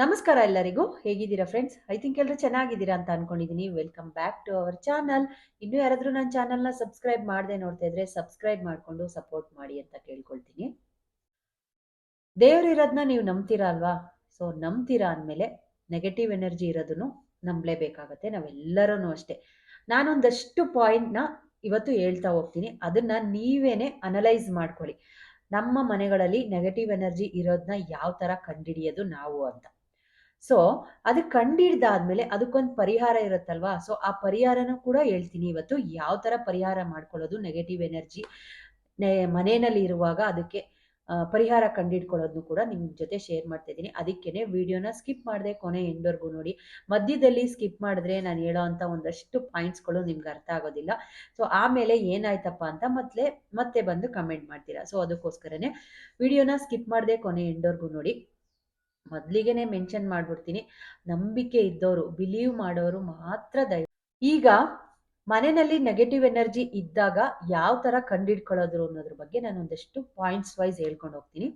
ನಮಸ್ಕಾರ ಎಲ್ಲರಿಗೂ. ಹೇಗಿದ್ದೀರಾ ಫ್ರೆಂಡ್ಸ್ ಐ ಥಿಂಕ್ ಎಲ್ಲರೂ ಚೆನ್ನಾಗಿದ್ದೀರಾ ಅಂತ ಅನ್ಕೊಂಡಿದ್ದೀನಿ welcome back to our channel ಇನ್ನು ಯಾರಾದರೂ ನನ್ನ ಚಾನಲ್ನ ಸಬ್ಸ್ಕ್ರೈಬ್ ಮಾಡದೆ ನೋಡ್ತಾ ಇದ್ರೆ ಸಬ್ಸ್ಕ್ರೈಬ್ ಮಾಡಿಕೊಂಡು ಸಪೋರ್ಟ್ ಮಾಡಿ ಅಂತ ಕೇಳ್ಕೊಳ್ತೀನಿ. ದೇವ್ರಿರೋದನ್ನ ನೀವು ನಂಬ್ತೀರಾ ಅಲ್ವಾ? ಸೊ ನಂಬ್ತೀರಾ ಅಂದಮೇಲೆ ನೆಗೆಟಿವ್ ಎನರ್ಜಿ ಇರೋದನ್ನು ನಂಬಲೇಬೇಕಾಗತ್ತೆ. ನಾವೆಲ್ಲರೂ ಅಷ್ಟೇ. ನಾನೊಂದಷ್ಟು ಪಾಯಿಂಟ್ನ ಇವತ್ತು ಹೇಳ್ತಾ ಹೋಗ್ತೀನಿ. ಅದನ್ನ ನೀವೇನೆ ಅನಲೈಸ್ ಮಾಡ್ಕೊಳ್ಳಿ. ನಮ್ಮ ಮನೆಗಳಲ್ಲಿ ನೆಗೆಟಿವ್ ಎನರ್ಜಿ ಇರೋದನ್ನ ಯಾವ ಥರ ಕಂಡುಹಿಡಿಯೋದು ನಾವು ಅಂತ. ಸೊ ಅದು ಕಂಡಿಡ್ದಾದ್ಮೇಲೆ ಅದಕ್ಕೊಂದು ಪರಿಹಾರ ಇರುತ್ತಲ್ವಾ? ಸೊ ಆ ಪರಿಹಾರನೂ ಕೂಡ ಹೇಳ್ತೀನಿ. ಇವತ್ತು ಯಾವ ತರ ಪರಿಹಾರ ಮಾಡ್ಕೊಳ್ಳೋದು? ನೆಗೆಟಿವ್ ಎನರ್ಜಿ ಮನೆಯಲ್ಲಿ ಇರುವಾಗ ಅದಕ್ಕೆ ಪರಿಹಾರ ಕಂಡಿಡ್ಕೊಳ್ಳೋದನ್ನು ಕೂಡ ನಿಮ್ಮ ಜೊತೆ ಶೇರ್ ಮಾಡ್ತಾ ಇದ್ದೀನಿ. ಅದಕ್ಕೇನೆ ವಿಡಿಯೋನ ಸ್ಕಿಪ್ ಮಾಡದೆ ಕೊನೆ ಎಂಡ್ವರೆಗೂ ನೋಡಿ. ಮಧ್ಯದಲ್ಲಿ ಸ್ಕಿಪ್ ಮಾಡಿದ್ರೆ ನಾನು ಹೇಳೋ ಅಂತ ಒಂದಷ್ಟು ಪಾಯಿಂಟ್ಸ್ಗಳು ನಿಮ್ಗೆ ಅರ್ಥ ಆಗೋದಿಲ್ಲ. ಸೊ ಆಮೇಲೆ ಏನಾಯ್ತಪ್ಪ ಅಂತ ಮತ್ತೆ ಮತ್ತೆ ಬಂದು ಕಮೆಂಟ್ ಮಾಡ್ತೀರಾ? ಸೊ ಅದಕ್ಕೋಸ್ಕರನೇ ವಿಡಿಯೋನ ಸ್ಕಿಪ್ ಮಾಡಿದೆ ಕೊನೆ ಎಂಡ್ವರೆಗೂ ನೋಡಿ. ಮೊದಲಿಗೆನೆ ಮೆನ್ಷನ್ ಮಾಡ್ಬಿಡ್ತೀನಿ. ನಂಬಿಕೆ ಇದ್ದವರು ಬಿಲೀವ್ ಮಾಡೋರು ಮಾತ್ರ ದಯ ಈಗ ಮನೆಯಲ್ಲಿ ನೆಗೆಟಿವ್ ಎನರ್ಜಿ ಇದ್ದಾಗ ಯಾವ ತರ ಕಂಡಿಡ್ಕೊಳ್ಳೋದ್ರು ಅನ್ನೋದ್ರ ಬಗ್ಗೆ ನಾನು ಒಂದಷ್ಟು ಪಾಯಿಂಟ್ಸ್ ವೈಸ್ ಹೇಳ್ಕೊಂಡು ಹೋಗ್ತೀನಿ.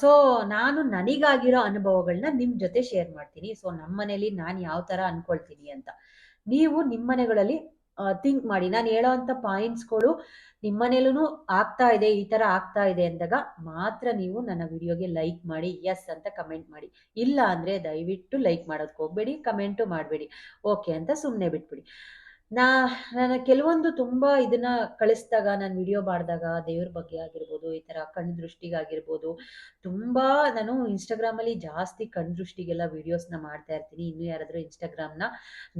ಸೊ ನಾನು ನನಗಾಗಿರೋ ಅನುಭವಗಳನ್ನ ನಿಮ್ಮ ಜೊತೆ ಶೇರ್ ಮಾಡ್ತೀನಿ. ಸೊ ನಮ್ಮ ಮನೇಲಿ ನಾನು ಯಾವ ತರ ಅನ್ಕೊಳ್ತೀನಿ ಅಂತ. ನೀವು ನಿಮ್ಮ ಮನೆಗಳಲ್ಲಿ ಥಿಂಕ್ ಮಾಡಿ. ನಾನು ಹೇಳೋ ಪಾಯಿಂಟ್ಸ್ ಪಾಯಿಂಟ್ಸ್ಗಳು ನಿಮ್ಮ ಆಗ್ತಾ ಇದೆ, ಈ ತರ ಆಗ್ತಾ ಇದೆ ಅಂದಾಗ ಮಾತ್ರ ನೀವು ನನ್ನ ವಿಡಿಯೋಗೆ ಲೈಕ್ ಮಾಡಿ ಎಸ್ ಅಂತ ಕಮೆಂಟ್ ಮಾಡಿ. ಇಲ್ಲ ಅಂದ್ರೆ ದಯವಿಟ್ಟು ಲೈಕ್ ಮಾಡೋದಕ್ಕೆ ಹೋಗ್ಬೇಡಿ ಕಮೆಂಟು ಮಾಡಬೇಡಿ. ಓಕೆ ಅಂತ ಸುಮ್ಮನೆ ಬಿಟ್ಬಿಡಿ. ನಾ, ನನ್ನ ಕೆಲವೊಂದು ತುಂಬಾ ಇದನ್ನ ಕಳಿಸಿದಾಗ, ನಾನು ವಿಡಿಯೋ ಮಾಡಿದಾಗ, ದೇವ್ರ ಬಗ್ಗೆ ಆಗಿರ್ಬೋದು, ಈ ತರ ಕಣ್ಣು ದೃಷ್ಟಿಗಾಗಿರ್ಬೋದು, ತುಂಬಾ ನಾನು ಅಲ್ಲಿ ಜಾಸ್ತಿ ಕಣ್ ದೃಷ್ಟಿಗೆಲ್ಲ ವಿಡಿಯೋಸ್ನ ಮಾಡ್ತಾ ಇರ್ತೀನಿ. ಇನ್ನು ಯಾರಾದರೂ ಇನ್ಸ್ಟಾಗ್ರಾಮ್ನ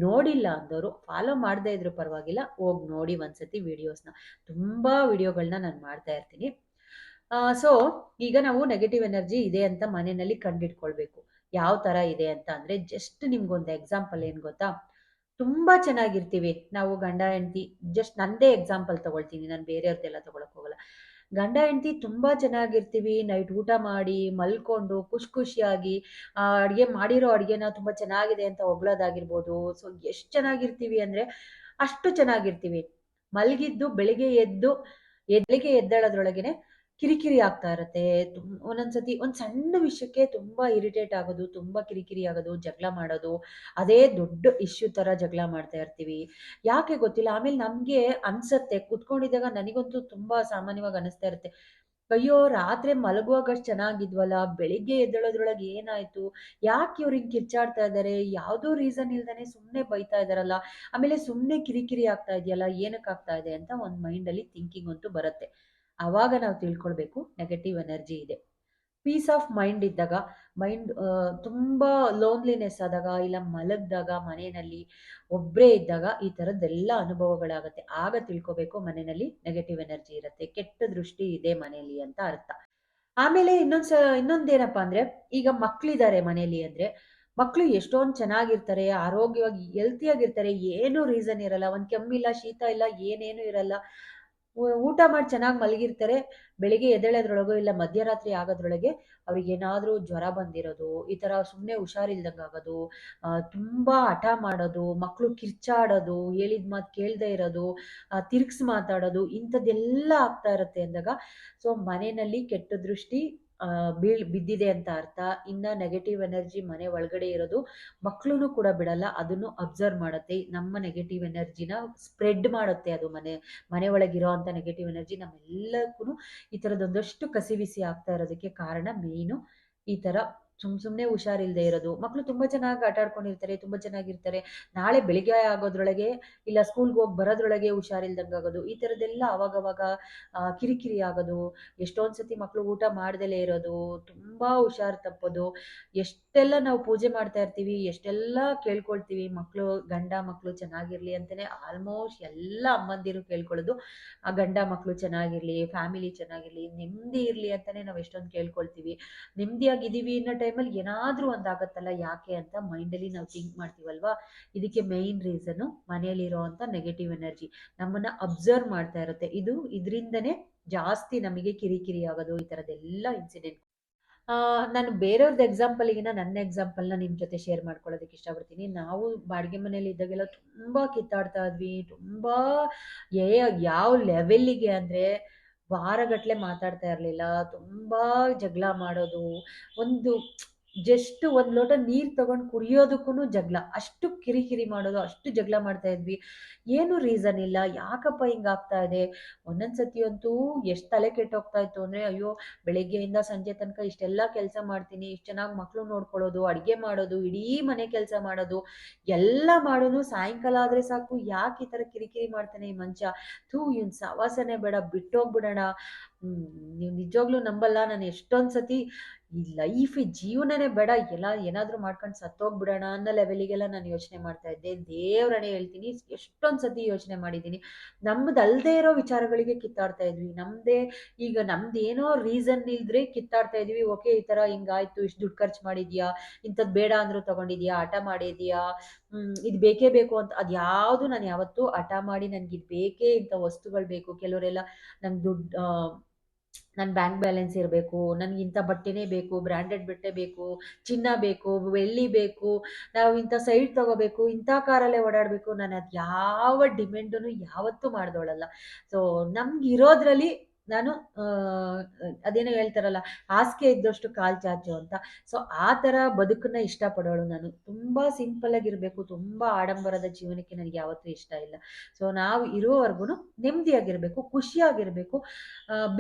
ನೋಡಿಲ್ಲ ಅಂದವರು ಫಾಲೋ ಮಾಡದೇ ಇದ್ರು ಪರವಾಗಿಲ್ಲ, ಹೋಗಿ ನೋಡಿ ಒಂದ್ಸತಿ ವಿಡಿಯೋಸ್ನ ತುಂಬಾ ವಿಡಿಯೋಗಳನ್ನ ನಾನು ಮಾಡ್ತಾ ಇರ್ತೀನಿ. ಸೊ ಈಗ ನಾವು ನೆಗೆಟಿವ್ ಎನರ್ಜಿ ಇದೆ ಅಂತ ಮನೆಯಲ್ಲಿ ಕಂಡಿಡ್ಕೊಳ್ಬೇಕು ಯಾವ ತರ ಇದೆ ಅಂತ ಅಂದ್ರೆ ಜಸ್ಟ್ ನಿಮ್ಗೊಂದು ಎಕ್ಸಾಂಪಲ್ ಏನ್ ಗೊತ್ತಾ? ತುಂಬಾ ಚೆನ್ನಾಗಿರ್ತೀವಿ. ನಾವು ಗಂಡ, ಹೆಂಡತಿ ಜಸ್ಟ್ ನಂದೇ ಎಕ್ಸಾಂಪಲ್ ತಗೊಳ್ತೀನಿ. ನಾನು ಬೇರೆಯವ್ರದ್ದೆಲ್ಲ ತಗೊಳಕ್ ಹೋಗಲ್ಲ. ಗಂಡ, ಹೆಂಡತಿ ತುಂಬಾ ಚೆನ್ನಾಗಿರ್ತೀವಿ. ನೈಟ್ ಊಟ ಮಾಡಿ, ಮಲ್ಕೊಂಡು, ಖುಷಿ ಖುಷಿಯಾಗಿ, ಆ ಅಡ್ಗೆ ಮಾಡಿರೋ ಅಡ್ಗೆನ ತುಂಬಾ ಚೆನ್ನಾಗಿದೆ ಅಂತ ಹೊಗಳೋದಾಗಿರ್ಬೋದು. ಸೊ ಎಷ್ಟು ಚೆನ್ನಾಗಿರ್ತೀವಿ ಅಂದ್ರೆ ಅಷ್ಟು ಚೆನ್ನಾಗಿರ್ತೀವಿ. ಮಲಗಿದ್ದು, ಬೆಳಿಗ್ಗೆ ಎದ್ದು, ಎದ್ಲಿಗೆ ಎದ್ದೇಳೋದ್ರೊಳಗೇನೆ ಕಿರಿಕಿರಿ ಆಗ್ತಾ ಇರುತ್ತೆ. ಒಂದೊಂದ್ಸತಿ, ಒಂದ್ ಸಣ್ಣ ವಿಷಯಕ್ಕೆ ತುಂಬಾ ಇರಿಟೇಟ್ ಆಗೋದು, ತುಂಬಾ ಕಿರಿಕಿರಿ ಆಗೋದು, ಜಗಳ ಮಾಡೋದು, ಅದೇ ದೊಡ್ಡ ಇಶ್ಯೂ ತರ ಜಗಳ ಮಾಡ್ತಾ ಇರ್ತೀವಿ. ಯಾಕೆ ಗೊತ್ತಿಲ್ಲ, ಆಮೇಲೆ ನಮ್ಗೆ ಅನ್ಸತ್ತೆ. ಕುತ್ಕೊಂಡಿದ್ದಾಗ ನನಗಂತೂ ತುಂಬಾ ಸಾಮಾನ್ಯವಾಗಿ ಅನಿಸ್ತಾ ಇರುತ್ತೆ. ಅಯ್ಯೋ, ರಾತ್ರಿ ಮಲಗುವಾಗ ಚೆನ್ನಾಗಿದ್ವಲ್ಲ, ಬೆಳಿಗ್ಗೆ ಎದ್ದೇಳೋದ್ರೊಳಗೆ ಏನಾಯ್ತು? ಯಾಕೆ ಇವ್ರು ಹಿಂಗ್ ಕಿರ್ಚಾಡ್ತಾ ಇದ್ದಾರೆ ಯಾವ್ದೋ ರೀಸನ್ ಇಲ್ದಾನೆ ಸುಮ್ನೆ ಬೈತಾ ಇದಾರಲ್ಲ. ಆಮೇಲೆ ಸುಮ್ನೆ ಕಿರಿಕಿರಿ ಆಗ್ತಾ ಇದೆಯಲ್ಲ ಏನಕ್ಕೆ ಆಗ್ತಾ ಇದೆ ಅಂತ ಒಂದ್ ಮೈಂಡ್ ಅಲ್ಲಿ ಥಿಂಕಿಂಗ್ ಅಂತೂ ಬರುತ್ತೆ. ಆವಾಗ ನಾವು ತಿಳ್ಕೊಳ್ಬೇಕು ನೆಗೆಟಿವ್ ಎನರ್ಜಿ ಇದೆ. ಪೀಸ್ ಆಫ್ ಮೈಂಡ್ ಇದ್ದಾಗ ಮೈಂಡ್ ತುಂಬ ಲೋನ್ಲಿನೆಸ್ ಆದಾಗ ಇಲ್ಲ ಮಲಗ್ದಾಗ ಮನೆಯಲ್ಲಿ ಒಬ್ಬರೇ ಇದ್ದಾಗ ಈ ಥರದ್ದೆಲ್ಲ ಅನುಭವಗಳಾಗತ್ತೆ. ಆಗ ತಿಳ್ಕೊಬೇಕು ಮನೆಯಲ್ಲಿ ನೆಗೆಟಿವ್ ಎನರ್ಜಿ ಇರುತ್ತೆ, ಕೆಟ್ಟ ದೃಷ್ಟಿ ಇದೆ ಮನೆಯಲ್ಲಿ ಅಂತ ಅರ್ಥ. ಆಮೇಲೆ ಇನ್ನೊಂದ್ಸ, ಇನ್ನೊಂದೇನಪ್ಪ ಅಂದ್ರೆ ಈಗ ಮಕ್ಳಿದ್ದಾರೆ ಮನೆಯಲ್ಲಿ ಅಂದ್ರೆ ಮಕ್ಕಳು ಎಷ್ಟೊಂದು ಚೆನ್ನಾಗಿರ್ತಾರೆ, ಆರೋಗ್ಯವಾಗಿ ಹೆಲ್ತಿಯಾಗಿರ್ತಾರೆ ಏನೂ ರೀಸನ್ ಇರಲ್ಲ, ಒಂದು ಕೆಮ್ಮಿಲ್ಲ, ಶೀತ ಇಲ್ಲ, ಏನೇನು ಇರಲ್ಲ. ಊಟ ಮಾಡಿ ಚೆನ್ನಾಗಿ ಮಲಗಿರ್ತಾರೆ. ಬೆಳಿಗ್ಗೆ ಎದ್ದೇಳೋದ್ರೊಳಗೋ ಇಲ್ಲ ಮಧ್ಯರಾತ್ರಿ ಆಗೋದ್ರೊಳಗೆ ಅವ್ರಿಗೆ ಏನಾದರೂ ಜ್ವರ ಬಂದಿರೋದು, ಈ ಥರ ಸುಮ್ಮನೆ ಹುಷಾರಿಲ್ದಂಗೆ ಆಗೋದು ತುಂಬಾ ಹಠ ಮಾಡೋದು ಮಕ್ಕಳು ಕಿರ್ಚಾಡೋದು, ಹೇಳಿದ ಮಾತು ಕೇಳದೆ ಇರೋದು ತಿರ್ಗ್ಸ್ ಮಾತಾಡೋದು ಇಂಥದ್ದೆಲ್ಲ ಆಗ್ತಾ ಇರುತ್ತೆ ಅಂದಾಗ, ಸೊ ಮನೆಯಲ್ಲಿ ಕೆಟ್ಟ ದೃಷ್ಟಿ ಬೀಳ್ ಬಿದ್ದಿದೆ ಅಂತ ಅರ್ಥ. ಇನ್ನ ನೆಗೆಟಿವ್ ಎನರ್ಜಿ ಮನೆ ಒಳಗಡೆ ಇರೋದು ಮಕ್ಕಳು ಕೂಡ ಬಿಡಲ್ಲ, ಅದನ್ನು ಅಬ್ಸರ್ವ್ ಮಾಡುತ್ತೆ. ನಮ್ಮ ನೆಗೆಟಿವ್ ಎನರ್ಜಿನ ಸ್ಪ್ರೆಡ್ ಮಾಡುತ್ತೆ ಅದು ಮನೆ ಮನೆ ಒಳಗಿರೋ ಅಂತ ನೆಗೆಟಿವ್ ಎನರ್ಜಿ ನಮ್ಮೆಲ್ಲಕ್ಕೂ ಈ ಥರದೊಂದಷ್ಟು ಕಸಿವಿಸಿ ಆಗ್ತಾ ಇರೋದಕ್ಕೆ ಕಾರಣ ಮೇನು ಈ ಥರ ಸುಮ್ ಸುಮ್ಮನೆ ಹುಷಾರಿಲ್ಲದೆ ಇರೋದು. ಮಕ್ಕಳು ತುಂಬಾ ಚೆನ್ನಾಗಿ ಆಟ ಆಡ್ಕೊಂಡಿರ್ತಾರೆ, ತುಂಬಾ ಚೆನ್ನಾಗಿರ್ತಾರೆ. ನಾಳೆ ಬೆಳಿಗ್ಗೆ ಆಗೋದ್ರೊಳಗೆ ಇಲ್ಲ ಸ್ಕೂಲ್ಗೆ ಹೋಗಿ ಬರೋದ್ರೊಳಗೆ ಹುಷಾರಿಲ್ದಂಗೆ ಆಗೋದು. ಈ ಥರದ್ದೆಲ್ಲ ಅವಾಗವಾಗ ಕಿರಿಕಿರಿ ಆಗೋದು. ಎಷ್ಟೊಂದು ಸತಿ ಮಕ್ಕಳು ಊಟ ಮಾಡ್ದಲೇ ಇರೋದು. ತುಂಬಾ ಹುಷಾರು ತಪ್ಪೋದು. ಎಷ್ಟೆಲ್ಲ ನಾವು ಪೂಜೆ ಮಾಡ್ತಾ ಇರ್ತೀವಿ, ಎಷ್ಟೆಲ್ಲ ಕೇಳ್ಕೊಳ್ತೀವಿ ಮಕ್ಕಳು ಗಂಡ ಮಕ್ಕಳು ಚೆನ್ನಾಗಿರ್ಲಿ ಅಂತಾನೆ ಆಲ್ಮೋಸ್ಟ್ ಎಲ್ಲ ಅಮ್ಮಂದಿರು ಕೇಳ್ಕೊಳ್ಳೋದು, ಆ ಗಂಡ ಮಕ್ಕಳು ಚೆನ್ನಾಗಿರ್ಲಿ ಫ್ಯಾಮಿಲಿ ಚೆನ್ನಾಗಿರ್ಲಿ, ನೆಮ್ಮದಿ ಇರ್ಲಿ ಅಂತಾನೆ ನಾವು ಎಷ್ಟೊಂದು ಕೇಳ್ಕೊಳ್ತೀವಿ. ನೆಮ್ಮದಿಯಾಗಿದ್ದೀವಿ ಅನ್ನೋ ಟೈಮಲ್ಲಿ ಏನಾದರೂ ಒಂದಾಗತ್ತಲ್ಲ, ಯಾಕೆ ಅಂತ ಮೈಂಡಲ್ಲಿ ನಾವು ಥಿಂಕ್ ಮಾಡ್ತೀವಲ್ವಾ? ಇದಕ್ಕೆ ಮೇಯ್ನ್ ರೀಸನ್ನು ಮನೆಯಲ್ಲಿರುವಂಥ ನೆಗೆಟಿವ್ ಎನರ್ಜಿ ನಮ್ಮನ್ನ ಅಬ್ಸರ್ವ್ ಮಾಡ್ತಾ ಇರುತ್ತೆ. ಇದು ಇದರಿಂದನೇ ಜಾಸ್ತಿ ನಮಗೆ ಕಿರಿಕಿರಿ ಆಗೋದು, ಈ ಥರದ್ದೆಲ್ಲ ಇನ್ಸಿಡೆಂಟ್ ನಾನು ಬೇರೆಯವ್ರದ್ದು ಎಕ್ಸಾಂಪಲ್ಗಿನ ನನ್ನ ಎಕ್ಸಾಂಪಲ್ನ ನಿಮ್ಮ ಜೊತೆ ಶೇರ್ ಮಾಡ್ಕೊಳ್ಳೋದಕ್ಕೆ ಇಷ್ಟಪಡ್ತೀನಿ. ನಾವು ಬಾಡಿಗೆ ಮನೇಲಿ ಇದ್ದಾಗೆಲ್ಲ ತುಂಬ ಕಿತ್ತಾಡ್ತಾ ಇದ್ವಿ. ತುಂಬ ಏ ಯಾವ ಲೆವೆಲ್ಲಿಗೆ ಅಂದರೆ ವಾರಗಟ್ಟಲೆ ಮಾತಾಡ್ತಾ ಇರಲಿಲ್ಲ. ತುಂಬ ಜಗಳ ಮಾಡೋದು. ಒಂದು ಜಸ್ಟ್ ಒಂದ್ ಲೋಟ ನೀರ್ ತಗೊಂಡ್ ಕುಡಿಯೋದಕ್ಕೂ ಜಗಳ. ಅಷ್ಟು ಕಿರಿಕಿರಿ ಮಾಡೋದು, ಅಷ್ಟು ಜಗಳ ಮಾಡ್ತಾ ಇದ್ವಿ. ಏನು ರೀಸನ್ ಇಲ್ಲ. ಯಾಕಪ್ಪ ಹಿಂಗಾಗ್ತಾ ಇದೆ? ಒಂದೊಂದ್ಸತಿ ಅಂತೂ ಎಷ್ಟ್ ತಲೆ ಕೆಟ್ಟೋಗ್ತಾ ಇತ್ತು ಅಂದ್ರೆ, ಅಯ್ಯೋ, ಬೆಳಿಗ್ಗೆಯಿಂದ ಸಂಜೆ ತನಕ ಇಷ್ಟೆಲ್ಲ ಕೆಲಸ ಮಾಡ್ತೀನಿ. ಇಷ್ಟ ಚೆನ್ನಾಗಿ ಮಕ್ಳು ನೋಡ್ಕೊಳ್ಳೋದು, ಅಡಿಗೆ ಮಾಡೋದು, ಇಡೀ ಮನೆ ಕೆಲಸ ಮಾಡೋದು. ಎಲ್ಲ ಮಾಡೋದು ಸಾಯಂಕಾಲ ಆದ್ರೆ ಸಾಕು. ಯಾಕೆ ಈ ತರ ಕಿರಿಕಿರಿ ಮಾಡ್ತಾನೆ ಈ ಮಂಚ? ಥೂ, ಇವನ್ ಸವಾಸನೆ ಬೇಡ. ಬಿಟ್ಟೋಗ್ಬಿಡೋಣ. ನೀವು ನಿಜವಾಗ್ಲೂ ನಂಬಲ್ಲ. ನಾನು ಎಷ್ಟೊಂದ್ ಸತಿ ಈ ಲೈಫ್ ಜೀವನನೇ ಬೇಡ. ಎಲ್ಲ ಏನಾದ್ರೂ ಮಾಡ್ಕೊಂಡು ಸತ್ತೋಗ್ಬಿಡೋಣ ಅನ್ನೋ ಲೆವೆಲಿಗೆಲ್ಲ ನಾನು ಯೋಚನೆ ಮಾಡ್ತಾ ಇದ್ದೆ. ದೇವ್ರನೇ ಹೇಳ್ತೀನಿ. ಎಷ್ಟೊಂದ್ ಸತಿ ಯೋಚನೆ ಮಾಡಿದ್ದೀನಿ. ನಮ್ದು ಇರೋ ವಿಚಾರಗಳಿಗೆ ಕಿತ್ತಾಡ್ತಾ ಇದ್ವಿ. ನಮ್ದೇ, ಈಗ ನಮ್ದು ಏನೋ ರೀಸನ್ ಇಲ್ದ್ರೆ ಕಿತ್ತಾಡ್ತಾ ಇದ್ವಿ. ಓಕೆ, ಈ ತರ ಹಿಂಗಾಯ್ತು. ಇಷ್ಟು ದುಡ್ಡು ಖರ್ಚು ಮಾಡಿದ್ಯಾ? ಇಂಥದ್ದು ಬೇಡ ಅಂದರೂ ತಗೊಂಡಿದ್ಯಾ? ಆಟ ಮಾಡಿದ್ಯಾ? ಇದು ಬೇಕೇ ಬೇಕು ಅಂತ ಅದ್ಯಾವುದು ನಾನು ಯಾವತ್ತೂ ಹಠ ಮಾಡಿ ನನಗೆ ಇದು ಬೇಕೇ ಇಂಥ ವಸ್ತುಗಳು ಬೇಕು. ಕೆಲವರೆಲ್ಲ ನಂಗೆ ದುಡ್ಡು ನನ್ನ ಬ್ಯಾಂಕ್ ಬ್ಯಾಲೆನ್ಸ್ ಇರಬೇಕು, ನನಗೆ ಇಂಥ ಬಟ್ಟೆನೇ ಬೇಕು ಬ್ರ್ಯಾಂಡೆಡ್ ಬಟ್ಟೆ ಬೇಕು, ಚಿನ್ನ ಬೇಕು, ಬೆಳ್ಳಿ ಬೇಕು, ನಾವು ಇಂಥ ಸೈಡ್ ತಗೋಬೇಕು, ಇಂಥ ಕಾರಲ್ಲೇ ಓಡಾಡಬೇಕು, ನಾನು ಅದು ಯಾವ ಡಿಮ್ಯಾಂಡನ್ನು ಯಾವತ್ತೂ ಮಾಡ್ದೋಳಲ್ಲ. ಸೊ ನಮ್ಗೆ ಇರೋದ್ರಲ್ಲಿ ನಾನು ಅದೇನೋ ಹೇಳ್ತಾರಲ್ಲ, ಹಾಸಿಗೆ ಇದ್ದಷ್ಟು ಕಾಲು ಚಾಚು ಅಂತ. ಸೊ ಆ ಥರ ಬದುಕನ್ನ ಇಷ್ಟಪಡೋಳು ನಾನು. ತುಂಬ ಸಿಂಪಲ್ ತುಂಬ ಆಡಂಬರದ ಜೀವನಕ್ಕೆ ನನಗೆ ಯಾವತ್ತೂ ಇಷ್ಟ ಇಲ್ಲ. ಸೊ ನಾವು ಇರೋವರೆಗೂ ನೆಮ್ಮದಿಯಾಗಿರಬೇಕು, ಖುಷಿಯಾಗಿರಬೇಕು.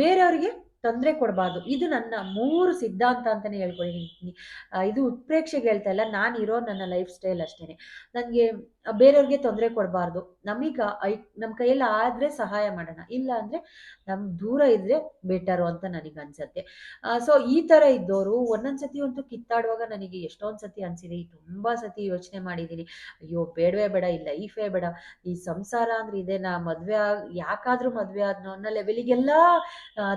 ಬೇರೆಯವರಿಗೆ ತೊಂದರೆ ಕೊಡಬಾರ್ದು. ಇದು ನನ್ನ ಮೂರು ಸಿದ್ಧಾಂತ ಅಂತಲೇ ಹೇಳ್ಕೊಳ್ತೀನಿ ಇದು ಉತ್ಪ್ರೇಕ್ಷೆಗೆ ಹೇಳ್ತಾ ಇಲ್ಲ. ನಾನು ಇರೋ ನನ್ನ ಲೈಫ್ ಸ್ಟೈಲ್ ಅಷ್ಟೇ ನನಗೆ ಬೇರೆಯವ್ರಿಗೆ ತೊಂದರೆ ಕೊಡಬಾರ್ದು. ನಮಗ ಐ ನಮ್ಮ ಕೈಯಲ್ಲಿ ಆದರೆ ಸಹಾಯ ಮಾಡೋಣ. ಇಲ್ಲ ಅಂದರೆ ನಮ್ ದೂರ ಇದ್ರೆ ಬೆಟರು ಅಂತ ನನಗೆ ಅನ್ಸತ್ತೆ. ಸೊ ಈ ತರ ಇದ್ದವರು ಒಂದೊಂದ್ ಸತಿ ಅಂತೂ ಕಿತ್ತಾಡುವಾಗ ನನಗೆ ಎಷ್ಟೊಂದ್ ಸತಿ ಅನ್ಸಿದೆ ತುಂಬಾ ಸತಿ ಯೋಚನೆ ಮಾಡಿದೀನಿ ಅಯ್ಯೋ, ಬೇಡವೇ ಬೇಡ, ಈ ಲೈಫೇ ಬೇಡ. ಈ ಸಂಸಾರ ಅಂದ್ರೆ ಇದೆ ನಾ ಮದ್ವೆ ಯಾಕಾದ್ರೂ ಮದ್ವೆ ಆದ್ನೋ ಅನ್ನೋ ಲೆವೆಲಿಗೆಲ್ಲ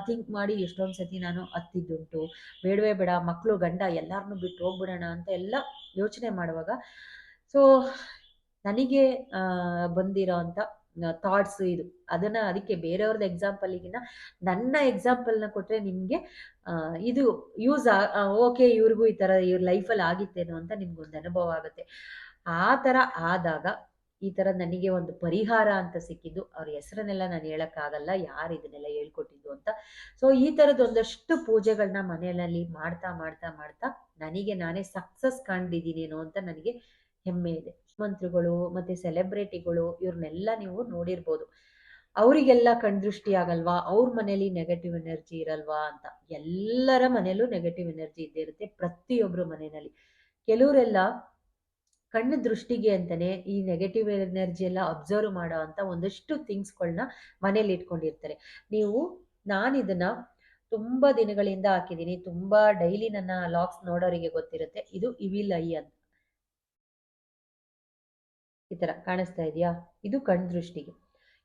ಥಿಂಕ್ ಮಾಡಿ ಎಷ್ಟೊಂದ್ ಸತಿ ನಾನು ಹತ್ತಿದ್ದುಂಟು ಬೇಡವೇ ಬೇಡ ಮಕ್ಕಳು ಗಂಡ ಎಲ್ಲಾರ್ನು ಬಿಟ್ಟು ಹೋಗ್ಬಿಡೋಣ ಅಂತ ಎಲ್ಲ ಯೋಚನೆ ಮಾಡುವಾಗ ಸೊ ನನಗೆ ಬಂದಿರೋ ಅಂತ ಥಾಟ್ಸ್ ಇದು. ಅದನ್ನ ಅದಕ್ಕೆ ಬೇರೆಯವ್ರದ್ದು ಎಕ್ಸಾಂಪಲ್ಗಿನ ನನ್ನ ಎಕ್ಸಾಂಪಲ್ನ ಕೊಟ್ಟರೆ ನಿಮಗೆ ಇದು ಯೂಸ್ ಓಕೆ ಇವ್ರಿಗೂ ಈ ಥರ ಇವ್ರ ಲೈಫಲ್ಲಿ ಆಗಿತ್ತೇನೋ ಅಂತ ನಿಮ್ಗೊಂದು ಅನುಭವ ಆಗುತ್ತೆ. ಆ ಥರ ಆದಾಗ ಈ ತರ ನನಗೆ ಒಂದು ಪರಿಹಾರ ಅಂತ ಸಿಕ್ಕಿದ್ದು, ಅವ್ರ ಹೆಸರನ್ನೆಲ್ಲ ನಾನು ಹೇಳೋಕ್ಕಾಗಲ್ಲ, ಯಾರು ಇದನ್ನೆಲ್ಲ ಹೇಳ್ಕೊಟ್ಟಿದ್ದು ಅಂತ. ಸೊ ಈ ಥರದ್ದು ಒಂದಷ್ಟು ಪೂಜೆಗಳನ್ನ ಮನೆಯಲ್ಲಿ ಮಾಡ್ತಾ ಮಾಡ್ತಾ ಮಾಡ್ತಾ ನನಗೆ ನಾನೇ ಸಕ್ಸಸ್ ಕಂಡಿದ್ದೀನೇನೋ ಅಂತ ನನಗೆ ಹೆಮ್ಮೆ ಇದೆ. ಮಂತ್ರಿಗಳು ಮತ್ತೆ ಸೆಲೆಬ್ರಿಟಿಗಳು ಇವ್ರನ್ನೆಲ್ಲ ನೀವು ನೋಡಿರ್ಬೋದು. ಅವರಿಗೆಲ್ಲ ಕಣ್ದೃಷ್ಟಿ ಆಗಲ್ವಾ? ಅವ್ರ ಮನೇಲಿ ನೆಗೆಟಿವ್ ಎನರ್ಜಿ ಇರಲ್ವಾ ಅಂತ. ಎಲ್ಲರ ಮನೆಯಲ್ಲೂ ನೆಗೆಟಿವ್ ಎನರ್ಜಿ ಇದ್ದೇ ಇರುತ್ತೆ ಪ್ರತಿಯೊಬ್ಬರು ಮನೆಯಲ್ಲಿ. ಕೆಲವರೆಲ್ಲ ಕಣ್ಣು ದೃಷ್ಟಿಗೆ ಅಂತಾನೆ ಈ ನೆಗೆಟಿವ್ ಎನರ್ಜಿ ಎಲ್ಲ ಅಬ್ಸರ್ವ್ ಮಾಡೋ ಅಂತ ಒಂದಷ್ಟು ಥಿಂಗ್ಸ್ಗಳನ್ನ ಮನೇಲಿ ಇಟ್ಕೊಂಡಿರ್ತಾರೆ. ನೀವು ನಾನು ಇದನ್ನ ತುಂಬಾ ದಿನಗಳಿಂದ ಹಾಕಿದ್ದೀನಿ, ತುಂಬಾ ಡೈಲಿ ನನ್ನ ಲಾಕ್ಸ್ ನೋಡೋರಿಗೆ ಗೊತ್ತಿರುತ್ತೆ, ಇದು ಇವಿಲ್ ಐ ಅಂತ. ಈ ತರ ಕಾಣಿಸ್ತಾ ಇದೆಯಾ? ಇದು ಕಣ್ ದೃಷ್ಟಿಗೆ.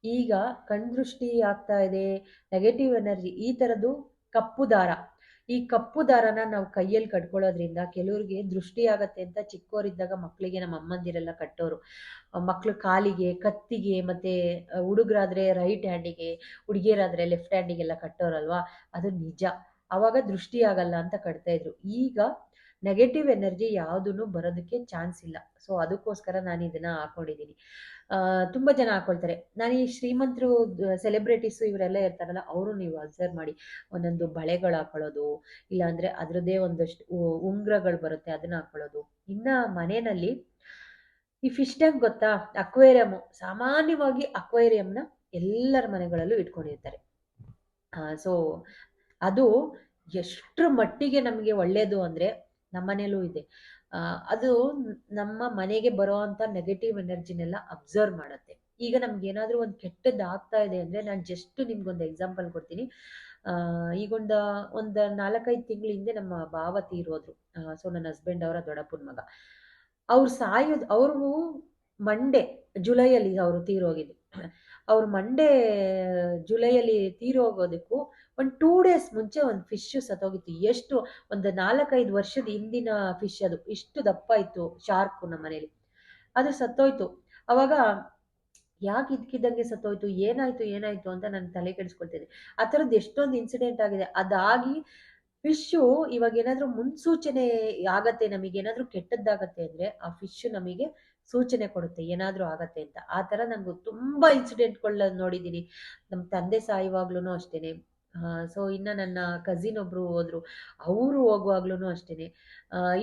ಈಗ ಕಣ್ ದೃಷ್ಟಿ ಆಗ್ತಾ ಇದೆ ನೆಗೆಟಿವ್ ಎನರ್ಜಿ ಈ ತರದ್ದು ಕಪ್ಪು ದಾರ. ಈ ಕಪ್ಪು ದಾರನ ನಾವು ಕೈಯಲ್ಲಿ ಕಟ್ಕೊಳ್ಳೋದ್ರಿಂದ ಕೆಲವ್ರಿಗೆ ದೃಷ್ಟಿ ಆಗತ್ತೆ ಅಂತ ಚಿಕ್ಕವರಿದ್ದಾಗ ಮಕ್ಕಳಿಗೆ ನಮ್ಮ ಅಮ್ಮಂದಿರೆಲ್ಲ ಕಟ್ಟೋರು. ಮಕ್ಳು ಕಾಲಿಗೆ, ಕತ್ತಿಗೆ ಮತ್ತೆ ಹುಡುಗರಾದ್ರೆ ರೈಟ್ ಹ್ಯಾಂಡಿಗೆ ಹುಡುಗಿಯರಾದ್ರೆ ಲೆಫ್ಟ್ ಹ್ಯಾಂಡಿಗೆಲ್ಲ ಕಟ್ಟೋರಲ್ವಾ? ಅದು ನಿಜ. ಅವಾಗ ದೃಷ್ಟಿ ಆಗಲ್ಲ ಅಂತ ಕಟ್ತಾ ಇದ್ರು. ಈಗ ನೆಗೆಟಿವ್ ಎನರ್ಜಿ ಯಾವುದೂ ಬರೋದಕ್ಕೆ ಚಾನ್ಸ್ ಇಲ್ಲ. ಸೊ ಅದಕ್ಕೋಸ್ಕರ ನಾನು ಇದನ್ನ ಹಾಕೊಂಡಿದ್ದೀನಿ ತುಂಬ ಜನ ಹಾಕೊಳ್ತಾರೆ. ನಾನು ಈ ಶ್ರೀಮಂತರು ಸೆಲೆಬ್ರಿಟೀಸು ಇವರೆಲ್ಲ ಇರ್ತಾರಲ್ಲ, ಅವರು ನೀವು ಅಬ್ಸರ್ವ್ ಮಾಡಿ. ಒಂದೊಂದು ಬಳೆಗಳು ಹಾಕೊಳ್ಳೋದು, ಇಲ್ಲಾಂದರೆ ಅದರದ್ದೇ ಒಂದಷ್ಟು ಉಂಗ್ರಗಳು ಬರುತ್ತೆ, ಅದನ್ನ ಹಾಕೊಳ್ಳೋದು. ಇನ್ನು ಮನೆಯಲ್ಲಿ ಈ ಫಿಶ್ ಟ್ಯಾಂಕ್ ಗೊತ್ತಾ ಅಕ್ವೇರಿಯಮ್ ಸಾಮಾನ್ಯವಾಗಿ ಅಕ್ವೇರಿಯಂನ ಎಲ್ಲರ ಮನೆಗಳಲ್ಲೂ ಇಟ್ಕೊಂಡಿರ್ತಾರೆ. ಸೊ ಅದು ಎಷ್ಟರ ಮಟ್ಟಿಗೆ ನಮಗೆ ಒಳ್ಳೆಯದು ಅಂದರೆ ನಮ್ಮನೇಲೂ ಇದೆ. ಅದು ನಮ್ಮ ಮನೆಗೆ ಬರೋವಂಥ ನೆಗೆಟಿವ್ ಎನರ್ಜಿನೆಲ್ಲ ಅಬ್ಸರ್ವ್ ಮಾಡುತ್ತೆ. ಈಗ ನಮ್ಗೆ ಏನಾದರೂ ಒಂದು ಕೆಟ್ಟದ್ದು ಆಗ್ತಾ ಇದೆ ಅಂದರೆ ನಾನು ಜಸ್ಟ್ ನಿಮ್ಗೊಂದು ಎಕ್ಸಾಂಪಲ್ ಕೊಡ್ತೀನಿ. ಈಗೊಂದು ಒಂದು ನಾಲ್ಕೈದು ತಿಂಗಳ ಹಿಂದೆ ನಮ್ಮ ಭಾವ ತೀರೋದ್ರು ಸೊ ನನ್ನ ಹಸ್ಬೆಂಡ್ ಅವರ ದೊಡ್ಡಪ್ಪನ ಮಗ. ಅವ್ರು ಸಾಯೋದು, ಅವರು ಮಂಡೇ ಜುಲೈಯಲ್ಲಿ ಅವರು ತೀರೋಗಿದ್ದು ಅವ್ರು ಮಂಡೇ ಜುಲೈಯಲ್ಲಿ ತೀರೋಗೋದಕ್ಕೂ ಒಂದು ಟೂ ಡೇಸ್ ಮುಂಚೆ ಒಂದು ಫಿಶ್ ಸತ್ತೋಗಿತ್ತು. ಎಷ್ಟು ಒಂದು ನಾಲ್ಕೈದು ವರ್ಷದ ಹಿಂದಿನ ಫಿಶ್ ಅದು. ಇಷ್ಟು ದಪ್ಪ ಇತ್ತು ಶಾರ್ಕು ನಮ್ಮ ಮನೇಲಿ. ಅದು ಸತ್ತೋಯ್ತು. ಅವಾಗ ಯಾಕೆ ಇದ್ಕಿದ್ದಂಗೆ ಸತ್ತೋಯ್ತು? ಏನಾಯ್ತು ಏನಾಯ್ತು ಅಂತ ನಾನು ತಲೆ ಕೆಡಿಸ್ಕೊಳ್ತೇನೆ ಆ ಥರದ್ದು ಎಷ್ಟೊಂದು ಇನ್ಸಿಡೆಂಟ್ ಆಗಿದೆ. ಅದಾಗಿ ಫಿಶ್ಶು ಇವಾಗ ಏನಾದರೂ ಮುನ್ಸೂಚನೆ ಆಗತ್ತೆ, ನಮಗೆ ಏನಾದರೂ ಕೆಟ್ಟದ್ದಾಗತ್ತೆ ಅಂದರೆ ಆ ಫಿಶ್ ನಮಗೆ ಸೂಚನೆ ಕೊಡುತ್ತೆ, ಏನಾದರೂ ಆಗತ್ತೆ ಅಂತ. ಆ ಥರ ನಂಗೆ ತುಂಬ ಇನ್ಸಿಡೆಂಟ್ಗಳನ್ನ ನೋಡಿದ್ದೀನಿ. ನಮ್ಮ ತಂದೆ ಸಾಯುವಾಗ್ಲೂ ಅಷ್ಟೇ ಸೊ ಇನ್ನು ನನ್ನ ಕಸಿನ್ ಒಬ್ಬರು ಹೋದ್ರು, ಅವರು ಹೋಗುವಾಗ್ಲೂ ಅಷ್ಟೇ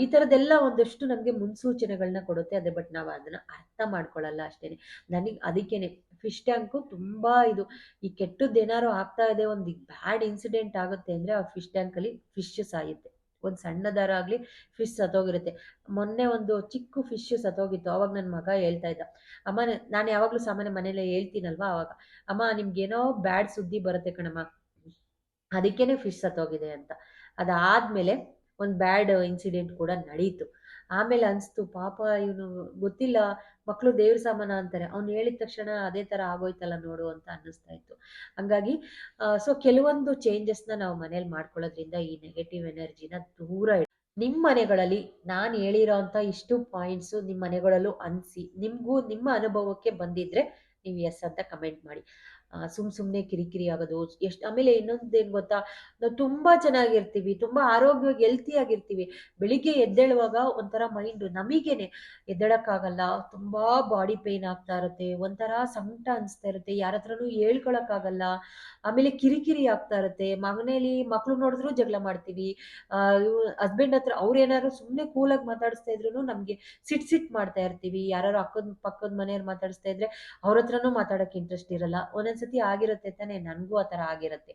ಈ ಥರದ್ದೆಲ್ಲ ಒಂದಷ್ಟು ನಮಗೆ ಮುನ್ಸೂಚನೆಗಳನ್ನ ಕೊಡುತ್ತೆ ಅದೇ ಬಟ್ ನಾವು ಅದನ್ನು ಅರ್ಥ ಮಾಡ್ಕೊಳ್ಳಲ್ಲ ಅಷ್ಟೇ ನನಗೆ ಅದಕ್ಕೇನೆ ಫಿಶ್ ಟ್ಯಾಂಕು ತುಂಬ ಇದು, ಈ ಕೆಟ್ಟದ್ದೇನಾದ್ರು ಆಗ್ತಾ ಇದೆ, ಒಂದು ಬ್ಯಾಡ್ ಇನ್ಸಿಡೆಂಟ್ ಆಗುತ್ತೆ ಅಂದರೆ ಆ ಫಿಶ್ ಟ್ಯಾಂಕಲ್ಲಿ ಫಿಶ್ ಸಾಯುತ್ತೆ. ಒಂದು ಸಣ್ಣದಾರ ಆಗಲಿ ಫಿಶ್ ಸತ್ತೋಗಿರುತ್ತೆ. ಮೊನ್ನೆ ಒಂದು ಚಿಕ್ಕ ಫಿಶ್ ಸತ್ತೋಗಿತ್ತು. ಅವಾಗ ನನ್ನ ಮಗ ಹೇಳ್ತಾ ಇದ್ದ, ಅಮ್ಮ ನಾನು ಯಾವಾಗಲೂ ಸಾಮಾನ್ಯ ಮನೇಲೆ ಹೇಳ್ತೀನಲ್ವಾ ಅವಾಗ? ಅಮ್ಮ, ನಿಮ್ಗೇನೋ ಬ್ಯಾಡ್ ಸುದ್ದಿ ಬರುತ್ತೆ ಕಣಮ್ಮ. ಅದಕ್ಕೇನೆ ಫಿಶ್ ಸತ್ತೋಗಿದೆ ಅಂತ. ಅದಾದಮೇಲೆ ಒಂದು ಬ್ಯಾಡ್ ಇನ್ಸಿಡೆಂಟ್ ಕೂಡ ನಡೀತು. ಆಮೇಲೆ ಅನಿಸ್ತು, ಪಾಪ ಇವನು ಗೊತ್ತಿಲ್ಲ ಮಕ್ಕಳು ದೇವ್ರ ಸಾಮಾನ ಅಂತಾರೆ. ಅವ್ನು ಹೇಳಿದ ತಕ್ಷಣ ಅದೇ ಥರ ಆಗೋಯ್ತಲ್ಲ ನೋಡು ಅಂತ ಅನ್ನಿಸ್ತಾ ಇತ್ತು. ಹಂಗಾಗಿ ಸೊ ಕೆಲವೊಂದು ಚೇಂಜಸ್ನ ನಾವು ಮನೇಲಿ ಮಾಡ್ಕೊಳ್ಳೋದ್ರಿಂದ ಈ ನೆಗೆಟಿವ್ ಎನರ್ಜಿನ ದೂರ ನಿಮ್ಮ ಮನೆಗಳಲ್ಲಿ ನಾನು ಹೇಳಿರೋ ಅಂಥ ಇಷ್ಟು ಪಾಯಿಂಟ್ಸು ನಿಮ್ಮ ಮನೆಗಳಲ್ಲೂ ಅನಿಸಿ, ನಿಮಗೂ ನಿಮ್ಮ ಅನುಭವಕ್ಕೆ ಬಂದಿದ್ರೆ ನೀವು ಎಸ್ ಅಂತ ಕಮೆಂಟ್ ಮಾಡಿ. ಸುಮ್ ಸುಮ್ಮನೆ ಕಿರಿಕಿರಿ ಆಗೋದು. ಎಷ್ಟು, ಆಮೇಲೆ ಇನ್ನೊಂದೇನು ಗೊತ್ತಾ? ನಾವು ತುಂಬ ಚೆನ್ನಾಗಿರ್ತೀವಿ, ತುಂಬ ಆರೋಗ್ಯವಾಗಿ ಹೆಲ್ತಿಯಾಗಿರ್ತೀವಿ ಬೆಳಿಗ್ಗೆ ಎದ್ದೇಳುವಾಗ ಒಂಥರ ಮೈಂಡು ನಮಗೇನೆ ಎದ್ದೇಳಕ್ಕಾಗಲ್ಲ. ತುಂಬ ಬಾಡಿ ಪೇಯ್ನ್ ಆಗ್ತಾ ಇರುತ್ತೆ, ಒಂಥರ ಸಂಕಟ ಅನಿಸ್ತಾ ಇರುತ್ತೆ. ಯಾರ ಹತ್ರನೂ ಹೇಳ್ಕೊಳಕ್ಕಾಗಲ್ಲ. ಆಮೇಲೆ ಕಿರಿಕಿರಿ ಆಗ್ತಾ ಇರುತ್ತೆ. ಮಗನೇಲಿ ಮಕ್ಳು ನೋಡಿದ್ರು ಜಗಳ ಮಾಡ್ತೀವಿ. ಹಸ್ಬೆಂಡ್ ಹತ್ರ ಅವ್ರೇನಾದ್ರು ಸುಮ್ಮನೆ ಕೂಲಾಗಿ ಮಾತಾಡಿಸ್ತಾ ಇದ್ರು ನಮಗೆ ಸಿಟ್ ಸಿಟ್ ಮಾಡ್ತಾ ಇರ್ತೀವಿ. ಯಾರು ಅಕ್ಕದ ಪಕ್ಕದ ಮನೆಯವ್ರು ಮಾತಾಡಿಸ್ತಾ ಇದ್ರೆ ಅವ್ರ ಹತ್ರನೂ ಇಂಟ್ರೆಸ್ಟ್ ಇರಲ್ಲ. ಒಂದೊಂದು ಒಂದ್ಸತಿ ಆಗಿರುತ್ತೆ ತಾನೆ? ನನಗೂ ಆ ಥರ ಆಗಿರುತ್ತೆ.